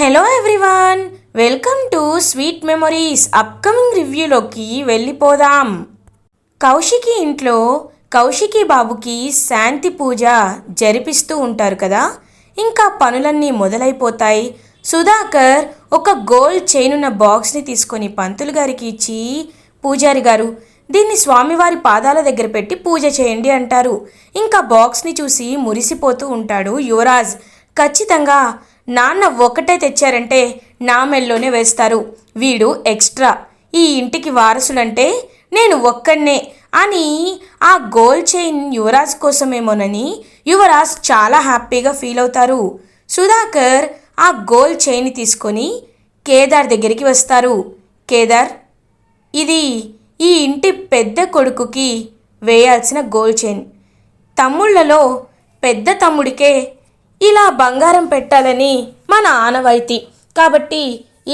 Hello everyone welcome to sweet memories upcoming రివ్యూలోకి వెళ్ళిపోదాం. కౌశికి ఇంట్లో కౌశికి బాబుకి శాంతి పూజ జరిపిస్తూ ఉంటారు కదా? ఇంకా పనులన్నీ మొదలైపోతాయి. సుధాకర్ ఒక గోల్డ్ చైన్ ఉన్న బాక్స్ని తీసుకొని పంతులు గారికి ఇచ్చి పూజారి గారు దీన్ని స్వామివారి పాదాల దగ్గర పెట్టి పూజ చేయండి అంటారు. ఇంకా బాక్స్ని చూసి మురిసిపోతూ ఉంటాడు యువరాజ్. ఖచ్చితంగా నాన్న ఒకటే తెచ్చారంటే నా మెల్లోనే వేస్తారు. వీడు ఎక్స్ట్రా. ఈ ఇంటికి వారసులంటే నేను ఒక్కనే అని ఆ గోల్డ్ చైన్ యువరాజ్ కోసమేమోనని యువరాజ్ చాలా హ్యాపీగా ఫీల్ అవుతారు. సుధాకర్ ఆ గోల్డ్ చైన్ తీసుకొని కేదార్ దగ్గరికి వస్తారు. కేదార్ ఇది ఈ ఇంటి పెద్ద కొడుకుకి వేయాల్సిన గోల్డ్ చైన్. తమ్ముళ్ళలో పెద్ద తమ్ముడికే ఇలా బంగారం పెట్టాలని మన ఆనవాయితీ. కాబట్టి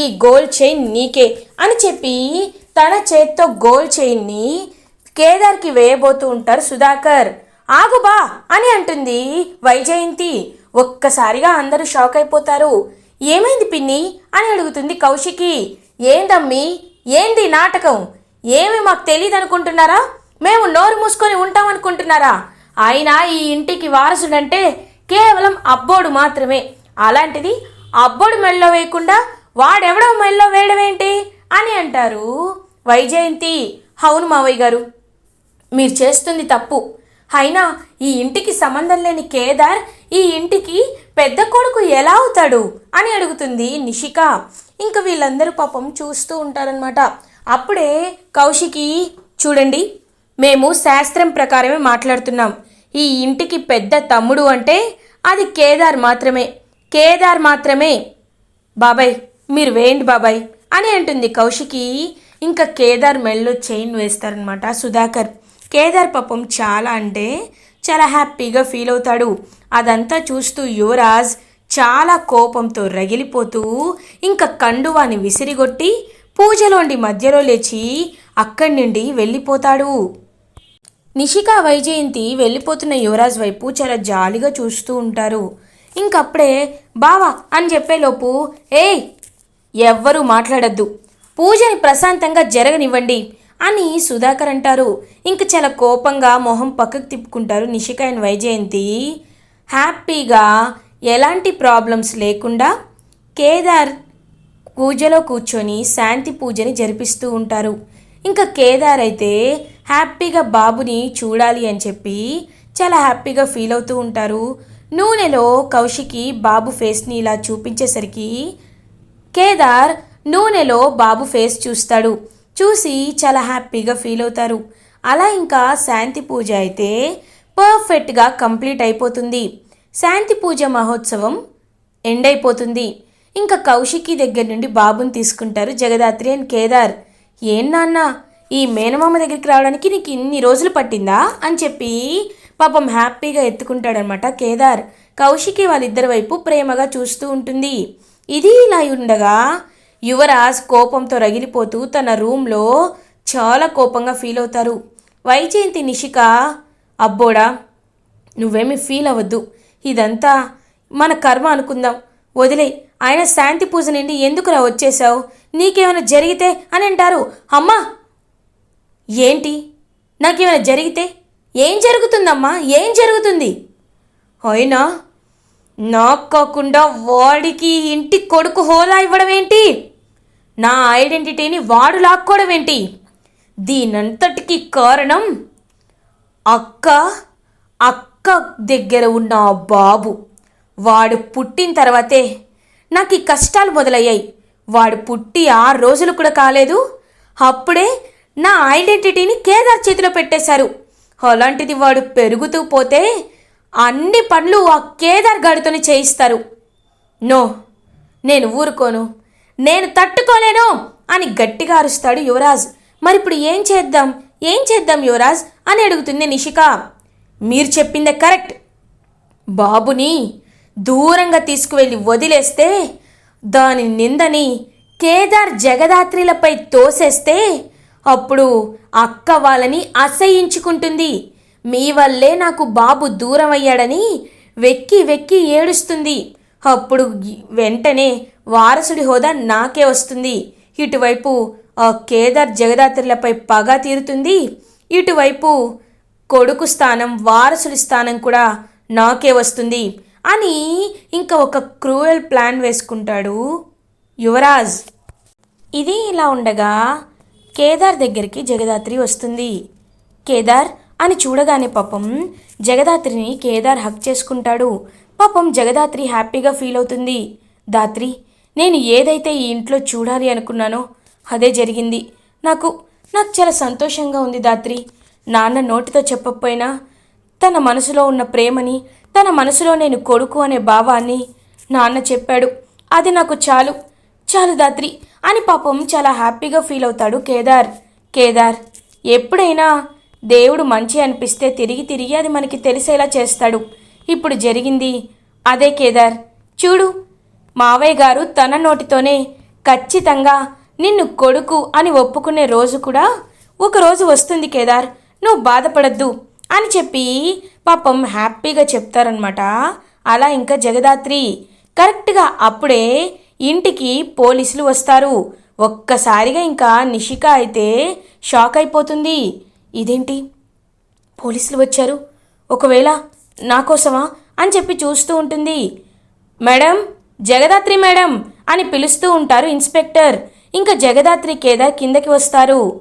ఈ గోల్డ్ చైన్ నీకే అని చెప్పి తన చేత్తో గోల్డ్ చైన్ని కేదార్కి వేయబోతూ ఉంటారు సుధాకర్. ఆగుబా అని అంటుంది వైజయంతి. ఒక్కసారిగా అందరూ షాక్ అయిపోతారు. ఏమైంది పిన్ని అని అడుగుతుంది కౌశికి. ఏందమ్మి? ఏంది నాటకం? ఏమి మాకు తెలియదు అనుకుంటున్నారా మేము నోరు మూసుకొని ఉంటాం అనుకుంటున్నారా అయినా ఈ ఇంటికి వారసుడంటే కేవలం అబ్బోడు మాత్రమే. అలాంటిది అబ్బోడు మెల్లో వేయకుండా వాడెవడో మెల్లో వేయడమేంటి అని అంటారు వైజయంతి. అవును మావయ్య గారు మీరు చేస్తుంది తప్పు. అయినా ఈ ఇంటికి సంబంధం లేని కేదార్ ఈ ఇంటికి పెద్ద కొడుకు ఎలా అవుతాడు అని అడుగుతుంది నిషిక. ఇంకా వీళ్ళందరూ పాపం చూస్తూ ఉంటారనమాట అప్పుడే కౌశికి చూడండి మేము శాస్త్రం ప్రకారమే మాట్లాడుతున్నాం. ఈ ఇంటికి పెద్ద తమ్ముడు అంటే అది కేదార్ మాత్రమే. కేదార్ మాత్రమే. బాబాయ్ మీరు వేయండి బాబాయ్ అని అంటుంది కౌశికి. ఇంకా కేదార్ మెల్లో చైన్ వేస్తారనమాట సుధాకర్. కేదార్ పాపం చాలా అంటే చాలా హ్యాపీగా ఫీల్ అవుతాడు. అదంతా చూస్తూ యువరాజ్ చాలా కోపంతో రగిలిపోతూ ఇంకా కండువాని విసిరిగొట్టి పూజలోండి మధ్యలో లేచి అక్కడి నుండి వెళ్ళిపోతాడు. నిషిక వైజయంతి వెళ్ళిపోతున్న యువరాజ్ వైపు చాలా జాలిగా చూస్తూ ఉంటారు. ఇంకప్పుడే బావా అని చెప్పేలోపు ఏయ్ ఎవ్వరూ మాట్లాడద్దు. పూజని ప్రశాంతంగా జరగనివ్వండి అని సుధాకర్ అంటారు. ఇంక చాలా కోపంగా మొహం పక్కకు తిప్పుకుంటారు నిషిక అండ్ వైజయంతి. హ్యాపీగా ఎలాంటి ప్రాబ్లమ్స్ లేకుండా కేదార్ పూజలో కూర్చొని శాంతి పూజని జరిపిస్తూ ఉంటారు. ఇంకా కేదార్ అయితే హ్యాపీగా బాబుని చూడాలి అని చెప్పి చాలా హ్యాపీగా ఫీల్ అవుతూ ఉంటారు. నూనెలో కౌశికి బాబు ఫేస్ని ఇలా చూపించేసరికి కేదార్ నూనెలో బాబు ఫేస్ చూస్తాడు. చూసి చాలా హ్యాపీగా ఫీల్ అవుతారు. అలా ఇంకా శాంతి పూజ అయితే పర్ఫెక్ట్గా కంప్లీట్ అయిపోతుంది. శాంతి పూజ మహోత్సవం ఎండ్ అయిపోతుంది. ఇంకా కౌశికి దగ్గర నుండి బాబుని తీసుకుంటారు జగదాత్రి అండ్ కేదార్. ఏం నాన్న? ఈ మేనమామ దగ్గరికి రావడానికి నీకు ఇన్ని రోజులు పట్టిందా? అని చెప్పి పాపం హ్యాపీగా ఎత్తుకుంటాడనమాట కేదార్. కౌశికి వాళ్ళిద్దరి వైపు ప్రేమగా చూస్తూ ఉంటుంది. ఇది ఇలా ఉండగా యువరాజ్ కోపంతో రగిలిపోతూ తన రూమ్లో చాలా కోపంగా ఫీల్ అవుతారు. వైజయంతి నిషిక అబ్బోడా నువ్వేమి ఫీల్ అవ్వద్దు. ఇదంతా మన కర్మ అనుకుందాం. వదిలే ఆయన శాంతి పూజ నుండి ఎందుకురా వచ్చేసావు నీకేమైనా జరిగితే అని అంటారు. అమ్మా ఏంటి? నాకేమైనా జరిగితే ఏం జరుగుతుందమ్మా? ఏం జరుగుతుంది? అయినా నాకు కాకుండా వాడికి ఇంటి కొడుకు హోలా ఇవ్వడం ఏంటి? నా ఐడెంటిటీని వాడు లాక్కోవడం ఏంటి? దీనంతటికి కారణం అక్క అక్క దగ్గర ఉన్న ఆ బాబు. వాడు పుట్టిన తర్వాతే నాకు ఈ కష్టాలు మొదలయ్యాయి. వాడు పుట్టి ఆరు రోజులు కూడా కాలేదు. అప్పుడే నా ఐడెంటిటీని కేదార్ చేతిలో పెట్టేశారు. అలాంటిది వాడు పెరుగుతూ పోతే అన్ని పనులు ఆ కేదార్ గాడితోనే చేయిస్తారు. నో నేను ఊరుకోను. నేను తట్టుకోలేను అని గట్టిగా అరుస్తాడు యువరాజ్. మరి ఇప్పుడు ఏం చేద్దాం? ఏం చేద్దాం యువరాజ్? అని అడుగుతుంది నిషిక. మీరు చెప్పిందే కరెక్ట్. బాబుని దూరంగా తీసుకువెళ్ళి వదిలేస్తే దాని నిందని కేదార్ జగదాత్రిలపై తోసేస్తే అప్పుడు అక్క వాళ్ళని అసహించుకుంటుంది. మీ వల్లే నాకు బాబు దూరం అయ్యాడని వెక్కి వెక్కి ఏడుస్తుంది. అప్పుడు వెంటనే వారసుడి హోదా నాకే వస్తుంది. ఇటువైపు ఆ కేదార్ జగదాత్రులపై పగ తీరుతుంది. ఇటువైపు కొడుకు స్థానం వారసుడి స్థానం కూడా నాకే వస్తుంది అని ఇంకా ఒక క్రూయల్ ప్లాన్ వేసుకుంటాడు యువరాజ్. ఇది ఇలా ఉండగా కేదార్ దగ్గరికి జగదాత్రి వస్తుంది. కేదార్ అని చూడగానే పాపం జగదాత్రిని కేదార్ హక్ చేసుకుంటాడు. పాపం జగదాత్రి హ్యాపీగా ఫీల్ అవుతుంది. దాత్రి నేను ఏదైతే ఈ ఇంట్లో చూడాలి అనుకున్నానో అదే జరిగింది. నాకు నాకు చాలా సంతోషంగా ఉంది దాత్రి. నాన్న నోటితో చెప్పకపోయినా తన మనసులో ఉన్న ప్రేమని తన మనసులో నేను కొడుకు అనే భావాన్ని నాన్న చెప్పాడు. అది నాకు చాలు. చాలు దాత్రి అని పాపం చాలా హ్యాపీగా ఫీల్ అవుతాడు కేదార్. కేదార్ ఎప్పుడైనా దేవుడు మంచి అనిపిస్తే తిరిగి తిరిగి అది మనకి తెలిసేలా చేస్తాడు. ఇప్పుడు జరిగింది అదే కేదార్. చూడు మావయ్య గారు తన నోటితోనే ఖచ్చితంగా నిన్ను కొడుకు అని ఒప్పుకునే రోజు కూడా ఒక రోజు వస్తుంది కేదార్. నువ్వు బాధపడద్దు అని చెప్పి పాపం హ్యాపీగా చెప్తారనమాట అలా ఇంకా జగదాత్రి కరెక్ట్గా అప్పుడే ఇంటికి పోలీసులు వస్తారు. ఒక్కసారిగా ఇంకా నిషిక అయితే షాక్ అయిపోతుంది. ఇదేంటి? పోలీసులు వచ్చారు. ఒకవేళ నా కోసమా అని చెప్పి చూస్తూ ఉంటుంది. మేడం జగదాత్రి మేడం అని పిలుస్తూ ఉంటారు ఇన్స్పెక్టర్. ఇంకా జగదాత్రి కేదార్ కిందకి వస్తారు.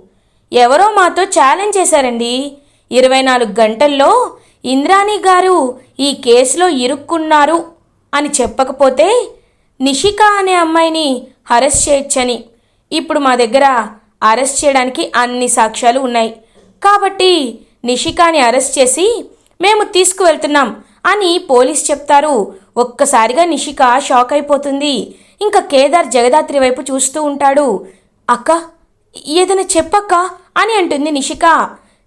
ఎవరో మాతో ఛాలెంజ్ చేశారండి. ఇరవై నాలుగు గంటల్లో ఇంద్రాణి గారు ఈ కేసులో ఇరుక్కున్నారు అని చెప్పకపోతే నిషిక అనే అమ్మాయిని అరెస్ట్ చేయొచ్చని. ఇప్పుడు మా దగ్గర అరెస్ట్ చేయడానికి అన్ని సాక్ష్యాలు ఉన్నాయి. కాబట్టి నిషికాని అరెస్ట్ చేసి మేము తీసుకువెళ్తున్నాం అని పోలీస్ చెప్తారు. ఒక్కసారిగా నిషిక షాక్ అయిపోతుంది. ఇంకా కేదార్ జగదాత్రి వైపు చూస్తూ ఉంటాడు. అక్క ఏదైనా చెప్పక్క అని అంటుంది నిషిక.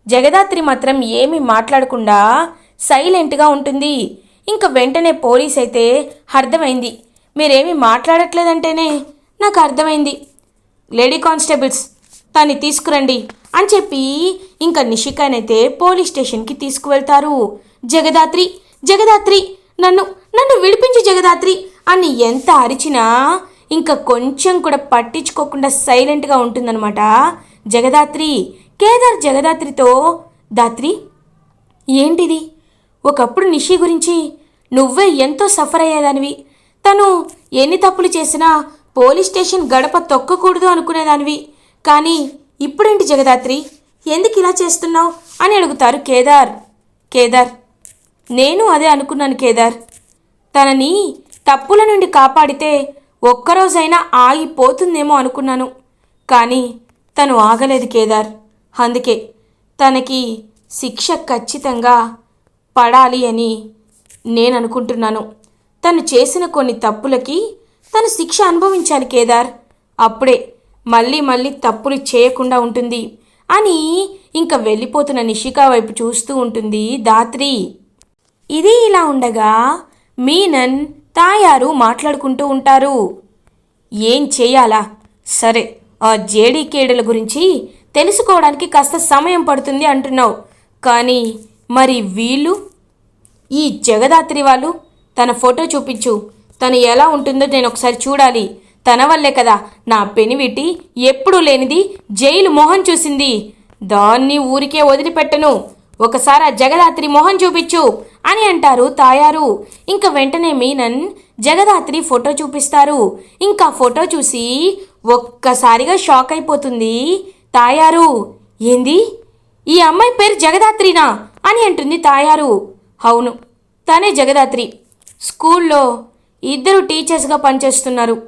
జగదాత్రి మాత్రం ఏమీ మాట్లాడకుండా సైలెంట్గా ఉంటుంది. ఇంకా వెంటనే పోలీస్ అయితే అర్థమైంది. మీరేమీ మాట్లాడట్లేదంటేనే నాకు అర్థమైంది. లేడీ కానిస్టేబుల్స్ తన్ని తీసుకురండి అని చెప్పి ఇంకా నిషికానైతే పోలీస్ స్టేషన్కి తీసుకువెళ్తారు. జగదాత్రి జగదాత్రి నన్ను నన్ను విడిపించి జగదాత్రి అని ఎంత అరిచినా ఇంకా కొంచెం కూడా పట్టించుకోకుండా సైలెంట్గా ఉంటుందన్నమాట. జగదాత్రి కేదార్ జగదాత్రితో దాత్రి ఏంటిది? ఒకప్పుడు నిషి గురించి నువ్వే ఎంతో సఫర్ అయ్యేదానివి. తను ఎన్ని తప్పులు చేసినా పోలీస్ స్టేషన్ గడప తొక్కకూడదు అనుకునేదానివి. కానీ ఇప్పుడేంటి జగదాత్రి? ఎందుకు ఇలా చేస్తున్నావు? అని అడుగుతారు కేదార్. కేదార్ నేను అదే అనుకున్నాను కేదార్. తనని తప్పుల నుండి కాపాడితే ఒక్కరోజైనా ఆగిపోతుందేమో అనుకున్నాను. కానీ తను ఆగలేదు కేదార్. అందుకే తనకి శిక్ష ఖచ్చితంగా పడాలి అని నేను అనుకుంటున్నాను తను చేసిన కొన్ని తప్పులకి తను శిక్ష అనుభవించాలి కేదార్. అప్పుడే మళ్ళీ మళ్ళీ తప్పులు చేయకుండా ఉంటుంది అని ఇంకా వెళ్ళిపోతున్న నిషికా వైపు చూస్తూ ఉంటుంది దాత్రి ఇది ఇలా ఉండగా మీనన్ తాయారు మాట్లాడుకుంటూ ఉంటారు. ఏం చేయాలా? సరే ఆ జేడీకేడుల గురించి తెలుసుకోవడానికి కాస్త సమయం పడుతుంది అంటున్నావు. కానీ మరి వీళ్ళు? ఈ జగదాత్రి వాళ్ళు తన ఫోటో చూపించు. తను ఎలా ఉంటుందో నేను ఒకసారి చూడాలి. తన వల్లే కదా నా పెనివిటి ఎప్పుడూ లేనిది జైలు మొహం చూసింది. దాన్ని ఊరికే వదిలిపెట్టను. ఒకసారి ఆ జగదాత్రి మొహం చూపించు అని అంటారు తాయారు. ఇంకా వెంటనే మీనన్ జగదాత్రి ఫోటో చూపిస్తారు. ఇంకా ఫోటో చూసి ఒక్కసారిగా షాక్ అయిపోతుంది తాయారు. ఏంది? ఈ అమ్మాయి పేరు జగదాత్రినా? అని అంటుంది తాయారు. అవును తనే జగదాత్రి. స్కూల్లో ఇద్దరు టీచర్స్గా పనిచేస్తున్నారు.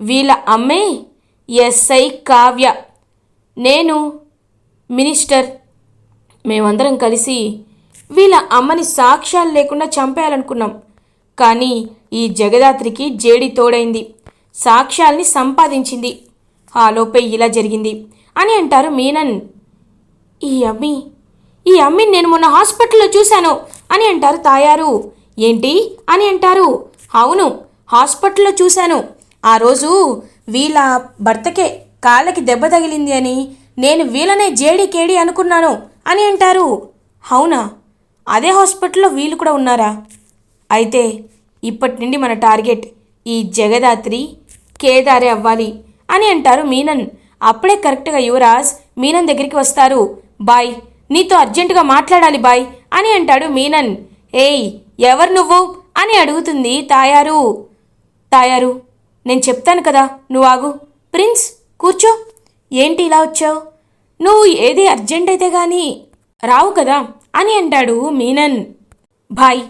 వీళ్ళ అమ్మే ఎస్ఐ కావ్య. నేను మినిస్టర్. మేమందరం కలిసి వీళ్ళ అమ్మని సాక్ష్యాలు లేకుండా చంపేయాలనుకున్నాం. కానీ ఈ జగదాత్రికి జేడి తోడైంది. సాక్ష్యాల్ని సంపాదించింది. ఆ లోపే ఇలా జరిగింది అని అంటారు మీనన్. ఈ అమ్మి ఈ అమ్మిని నేను మొన్న హాస్పిటల్లో చూశాను అని అంటారు తాయారు. ఏంటి అని అంటారు. అవును హాస్పిటల్లో చూశాను. ఆ రోజు వీళ్ళ భర్తకే కాళ్ళకి దెబ్బ తగిలింది అని నేను వీళ్ళనే జేడి కేడి అనుకున్నాను అని అంటారు. అవునా? అదే హాస్పిటల్లో వీళ్ళు కూడా ఉన్నారా? అయితే ఇప్పటి నుండి మన టార్గెట్ ఈ జగదాత్రి కేదారే అవ్వాలి అని అంటారు మీనన్. అప్పుడే కరెక్ట్గా యువరాజ్ మీనన్ దగ్గరికి వస్తారు. బాయ్ నీతో అర్జెంటుగా మాట్లాడాలి బాయ్ అని అంటాడు మీనన్. ఏయ్ ఎవరు నువ్వు? అని అడుగుతుంది తాయారు. తాయారు నేను చెప్తాను కదా నువ్వు ఆగు. ప్రిన్స్ కూర్చో. ఏంటి ఇలా వచ్చావు? నువ్వు ఏది అర్జెంట్ అయితే గాని రావు కదా అని అంటాడు మీనన్. భాయ్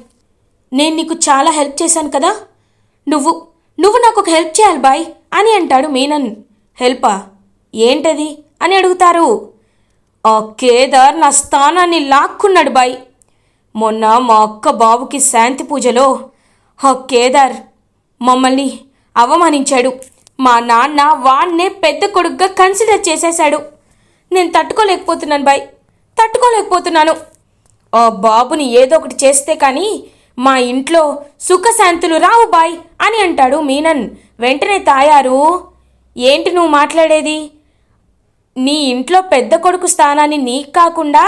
నేను నీకు చాలా హెల్ప్ చేశాను కదా. నువ్వు నువ్వు నాకు ఒక హెల్ప్ చేయాలి బాయ్ అని అంటాడు మీనన్. హెల్పా? ఏంటది? అని అడుగుతారు. ఓ కేదార్ నా స్థానాన్ని లాక్కున్నాడు బాయ్. మొన్న మా అక్క బాబుకి శాంతి పూజలో ఆ కేదార్ మమ్మల్ని అవమానించాడు. మా నాన్న వాణ్ణే పెద్ద కొడుకుగా కన్సిడర్ చేసేశాడు. నేను తట్టుకోలేకపోతున్నాను బాయ్ తట్టుకోలేకపోతున్నాను. ఆ బాబుని ఏదో ఒకటి చేస్తే కానీ మా ఇంట్లో సుఖశాంతులు రావు బాయ్ అని అంటాడు మీనన్. వెంటనే తాయారు ఏంటి నువ్వు మాట్లాడేది? నీ ఇంట్లో పెద్ద కొడుకు స్థానాన్ని నీకు కాకుండా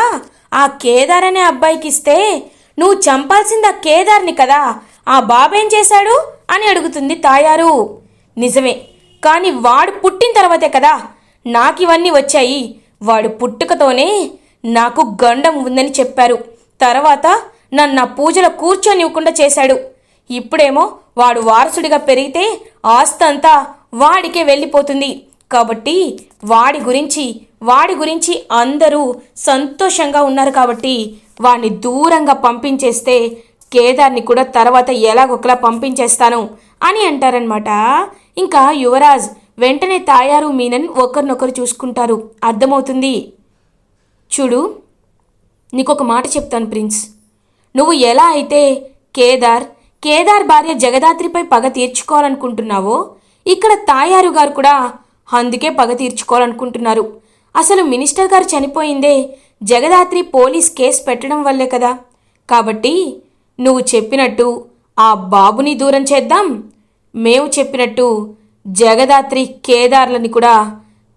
ఆ కేదార్ అనే అబ్బాయికి ఇస్తే నువ్వు చంపాల్సింది ఆ కేదార్ని కదా. ఆ బాబేం చేశాడు? అని అడుగుతుంది తాయారు. నిజమే కానీ వాడు పుట్టిన తర్వాతే కదా. నాకు ఇవన్నీ వచ్చాయి. వాడు పుట్టుకతోనే నాకు గండం ఉందని చెప్పారు. తర్వాత నన్ను పూజలో కూర్చొనివ్వకుండా చేశాడు. ఇప్పుడేమో వాడు వారసుడిగా పెరిగితే ఆస్తంతా వాడికే వెళ్ళిపోతుంది. కాబట్టి వాడి గురించి వాడి గురించి అందరూ సంతోషంగా ఉన్నారు కాబట్టి వాడిని దూరంగా పంపించేస్తే కేదార్ని కూడా తర్వాత ఎలాగొకలా పంపించేస్తాను అని అంటారనమాట ఇంకా యువరాజ్ వెంటనే తాయారు మీనన్ ఒకరినొకరు చూసుకుంటారు. అర్థమవుతుంది? చూడు నీకొక మాట చెప్తాను ప్రిన్స్. నువ్వు ఎలా అయితే కేదార్ కేదార్ భార్య జగదాత్రిపై పగ తీర్చుకోవాలనుకుంటున్నావో ఇక్కడ తాయారు గారు కూడా అందుకే పగ తీర్చుకోవాలనుకుంటున్నారు. అసలు మినిస్టర్ గారు చనిపోయిందే. జగదాత్రి పోలీస్ కేసు పెట్టడం వల్లే కదా. కాబట్టి నువ్వు చెప్పినట్టు ఆ బాబుని దూరం చేద్దాం. మేము చెప్పినట్టు జగదాత్రి కేదార్లని కూడా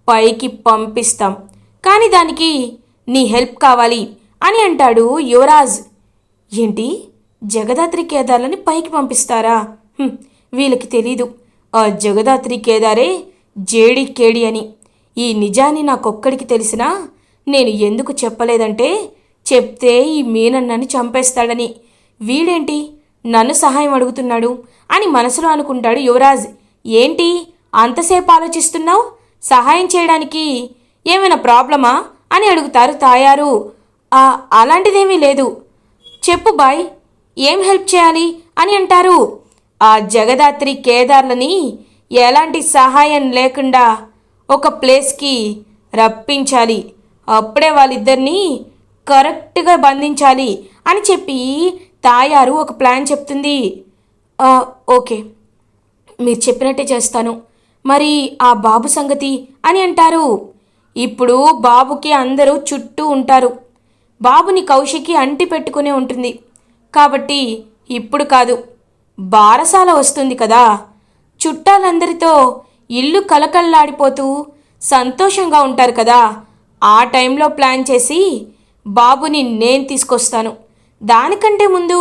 పైకి పంపిస్తాం. కానీ దానికి నీ హెల్ప్ కావాలి అని అంటాడు యువరాజ్. ఏంటి? జగదాత్రి కేదార్లని పైకి పంపిస్తారా? వీళ్ళకి తెలీదు. ఆ జగదాత్రి కేదారే జేడి కేడి అని. ఈ నిజాన్ని నాకొక్కడికి తెలిసినా నేను ఎందుకు చెప్పలేదంటే చెప్తే ఈ మీనన్నని చంపేస్తాడని. వీడేంటి? నన్ను సహాయం అడుగుతున్నాడు అని మనసులో అనుకుంటాడు యువరాజ్. ఏంటి? అంతసేపు ఆలోచిస్తున్నావు? సహాయం చేయడానికి ఏమైనా ప్రాబ్లమా? అని అడుగుతారు తాయారు. అలాంటిదేమీ లేదు. చెప్పు బాయ్ ఏం హెల్ప్ చేయాలి? అని అంటారు. ఆ జగదాత్రి కేదార్లని ఎలాంటి సహాయం లేకుండా ఒక ప్లేస్కి రప్పించాలి. అప్పుడే వాళ్ళిద్దరినీ కరెక్ట్గా బంధించాలి అని చెప్పి తాయారు ఒక ప్లాన్ చెప్తుంది. ఓకే. మీరు చెప్పినట్టే చేస్తాను. మరి ఆ బాబు సంగతి అని అంటారు. ఇప్పుడు బాబుకి అందరూ చుట్టూ ఉంటారు. బాబుని కౌశికి అంటి పెట్టుకునే ఉంటుంది. కాబట్టి ఇప్పుడు కాదు బారసాల వస్తుంది కదా. చుట్టాలందరితో ఇల్లు కలకల్లాడిపోతూ సంతోషంగా ఉంటారు కదా. ఆ టైంలో ప్లాన్ చేసి బాబుని నేను తీసుకొస్తాను. దానికంటే ముందు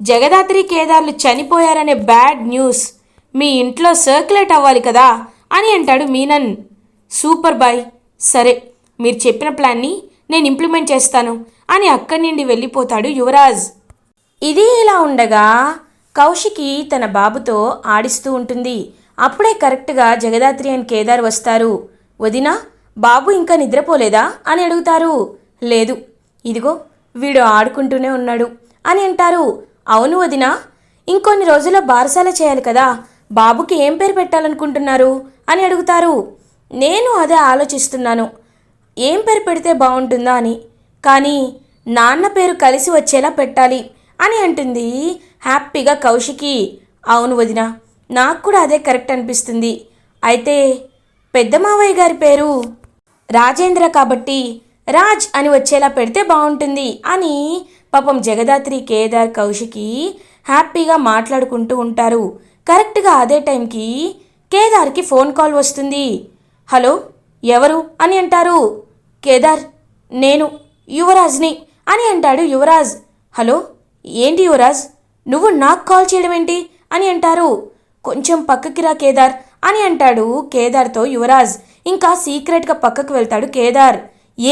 జగదాత్రి కేదార్లు చనిపోయారనే బ్యాడ్ న్యూస్ మీ ఇంట్లో సర్క్యులేట్ అవ్వాలి కదా అని అంటాడు మీనన్. సూపర్ బాయ్ సరే మీరు చెప్పిన ప్లాన్ని నేను ఇంప్లిమెంట్ చేస్తాను అని అక్కడి నుండి వెళ్ళిపోతాడు యువరాజ్. ఇది ఇలా ఉండగా కౌశికి తన బాబుతో ఆడిస్తూ ఉంటుంది. అప్పుడే కరెక్ట్గా జగదాత్రి అండ్ కేదార్ వస్తారు. వదినా బాబు ఇంకా నిద్రపోలేదా? అని అడుగుతారు. లేదు. ఇదిగో వీడు ఆడుకుంటూనే ఉన్నాడు అని అంటారు. అవును వదినా ఇంకొన్ని రోజుల్లో బారసాల చేయాలి కదా. బాబుకి ఏం పేరు పెట్టాలనుకుంటున్నారు? అని అడుగుతారు. నేను అదే ఆలోచిస్తున్నాను. ఏం పేరు పెడితే బాగుంటుందా అని. కానీ నాన్న పేరు కలిసి వచ్చేలా పెట్టాలి అని అంటుంది హ్యాపీగా కౌశికి. అవును వదినా నాకు కూడా అదే కరెక్ట్ అనిపిస్తుంది. అయితే పెద్ద మావయ్య గారి పేరు రాజేంద్ర కాబట్టి రాజ్ అని వచ్చేలా పెడితే బాగుంటుంది అని పాపం జగదాత్రి కేదార్ కౌశికి హ్యాపీగా మాట్లాడుకుంటూ ఉంటారు. కరెక్ట్గా అదే టైంకి కేదార్కి ఫోన్ కాల్ వస్తుంది. హలో ఎవరు? అని అంటారు. కేదార్ నేను యువరాజ్ని అని అంటాడు యువరాజ్. హలో ఏంటి యువరాజ్? నువ్వు నాకు కాల్ చేయడం ఏంటి అని అంటారు. కొంచెం పక్కకి రా కేదార్ అని అంటాడు కేదార్తో యువరాజ్. ఇంకా సీక్రెట్గా పక్కకు వెళ్తాడు కేదార్.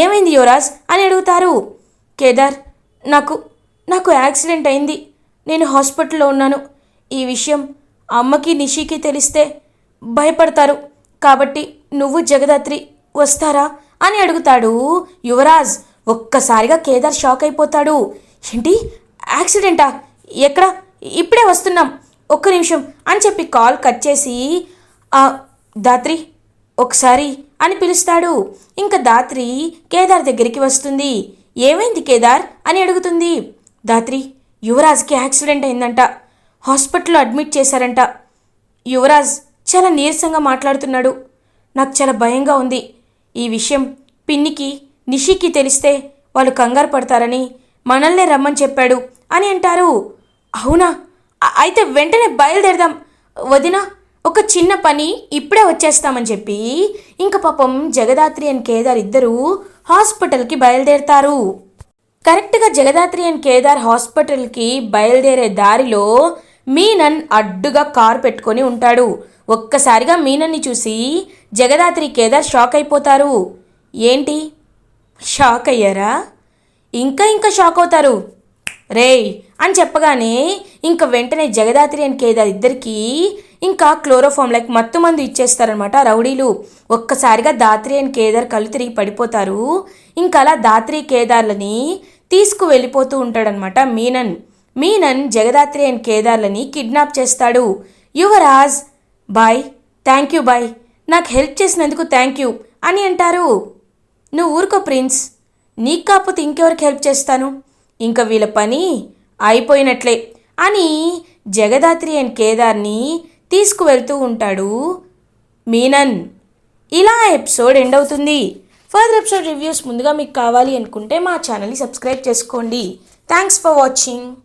ఏమైంది యువరాజ్ అని అడుగుతారు. కేదార్ నాకు నాకు యాక్సిడెంట్ అయింది. నేను హాస్పిటల్లో ఉన్నాను. ఈ విషయం అమ్మకి నిషికి తెలిస్తే భయపడతారు. కాబట్టి నువ్వు జగదాత్రి వస్తారా అని అడుగుతాడు యువరాజ్. ఒక్కసారిగా కేదార్ షాక్ అయిపోతాడు. ఏంటి? యాక్సిడెంటా? ఎక్కడ? ఇప్పుడే వస్తున్నాం. ఒక్క నిమిషం అని చెప్పి కాల్ కట్ చేసి దాత్రి ఒకసారి అని పిలుస్తాడు. ఇంకా దాత్రి కేదార్ దగ్గరికి వస్తుంది. ఏమైంది కేదార్? అని అడుగుతుంది. దాత్రి యువరాజ్కి యాక్సిడెంట్ అయిందంట. హాస్పిటల్లో అడ్మిట్ చేశారంట. యువరాజ్ చాలా నీరసంగా మాట్లాడుతున్నాడు. నాకు చాలా భయంగా ఉంది. ఈ విషయం పిన్నికి నిషికి తెలిస్తే వాళ్ళు కంగారు పడతారని మనల్నే రమ్మని చెప్పాడు అని అంటారు. అవునా? అయితే వెంటనే బయలుదేరదాం. వదినా ఒక చిన్న పని ఇప్పుడే వచ్చేస్తామని చెప్పి ఇంక పాపం జగదాత్రి అండ్ కేదార్ ఇద్దరూ హాస్పిటల్కి బయలుదేరతారు. కరెక్ట్గా జగదాత్రి అండ్ కేదార్ హాస్పిటల్కి బయలుదేరే దారిలో మీనన్ అడ్డుగా కారు పెట్టుకొని ఉంటాడు. ఒక్కసారిగా మీనన్ని చూసి జగదాత్రి కేదార్ షాక్ అయిపోతారు. ఏంటి? షాక్ అయ్యారా? ఇంకా ఇంకా షాక్ అవుతారు. రేయ్ అని చెప్పగానే ఇంకా వెంటనే జగదాత్రి అండ్ కేదార్ ఇద్దరికీ ఇంకా క్లోరోఫామ్ లైక్ మత్తు మందు ఇచ్చేస్తారనమాట రౌడీలు. ఒక్కసారిగా దాత్రి అండ్ కేదార్ కళ్ళు తిరిగి పడిపోతారు. ఇంకా అలా దాత్రి కేదార్లని తీసుకు వెళ్ళిపోతూ ఉంటాడనమాట మీనన్. మీనన్ జగదాత్రి అండ్ కేదార్లని కిడ్నాప్ చేస్తాడు. Yuvraj bye thank you bye. నాకు హెల్ప్ చేసినందుకు థ్యాంక్ యూ అని అంటారు. నువ్వు ఊరుకో ప్రిన్స్. నీకు కాకపోతే ఇంకెవరికి హెల్ప్ చేస్తాను? ఇంకా వీళ్ళ పని అయిపోయినట్లే అని జగదాత్రి అండ్ కేదార్ని తీసుకువెళ్తూ ఉంటాడు మీనన్. ఇలా ఎపిసోడ్ ఎండ్ అవుతుంది. ఫర్దర్ ఎపిసోడ్ రివ్యూస్ ముందుగా మీకు కావాలి అనుకుంటే మా ఛానల్ని సబ్స్క్రైబ్ చేసుకోండి. Thanks for watching.